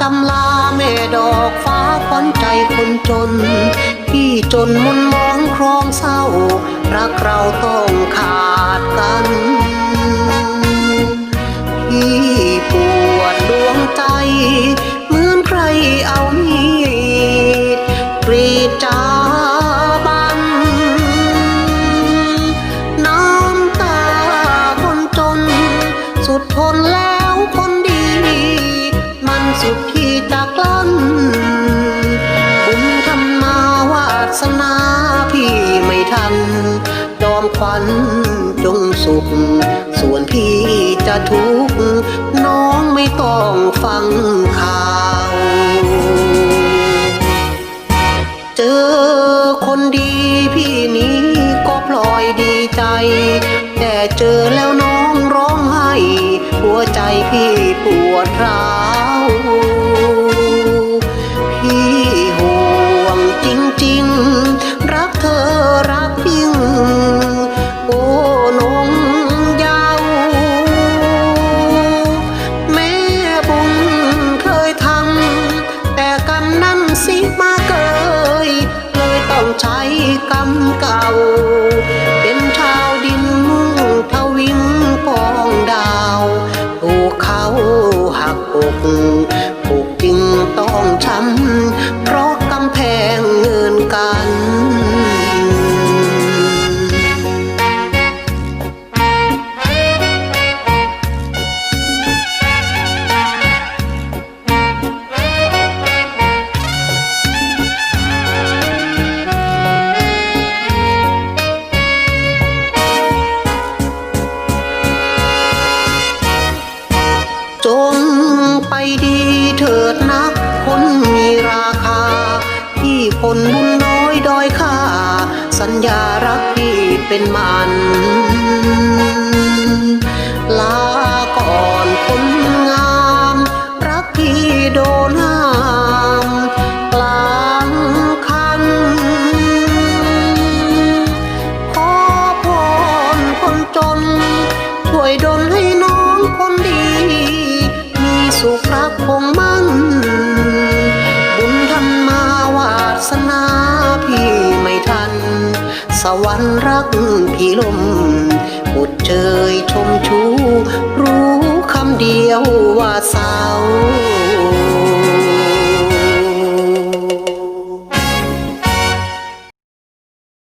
จำลาแม่ดอกฟ้าควันใจคนจน พี่จนมุนมองครองเศร้า รักเราต้องขาดกัน พี่ปวดดวงใจ เหมือนใครเอามีดกรีดจาบัน น้ำตาคนจน สุดทนแล้ จอมขวัญจงสุข ส่วนพี่จะทุกข์น้องไม่ต้องฟังข่าว เจอคนดีพี่นี้ก็พลอยดีใจ แต่เจอแล้วน้องร้องไห้ หัวใจพี่ปวดร้าว ใช้กรรมเก่า เป็นชาวดินมุ่งทวินปองดาว ถูกเขาหักอก พี่คนบุญน้อยด้อยค่า สัญญารักพี่เป็นมันลาก่อนคนงาม รักพี่โดนห้ามกลางคัน ขอพรคนจน ช่วยดลให้ สนาพี่ไม่ทัน สวรรค์รักพี่ลมบุดเจยชมชู รู้คำเดียวว่าสา